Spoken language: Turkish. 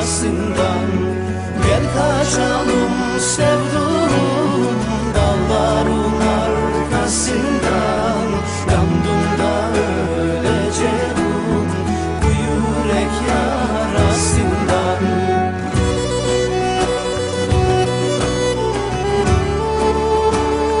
yürek yarasından Gel kaçalım sevduğum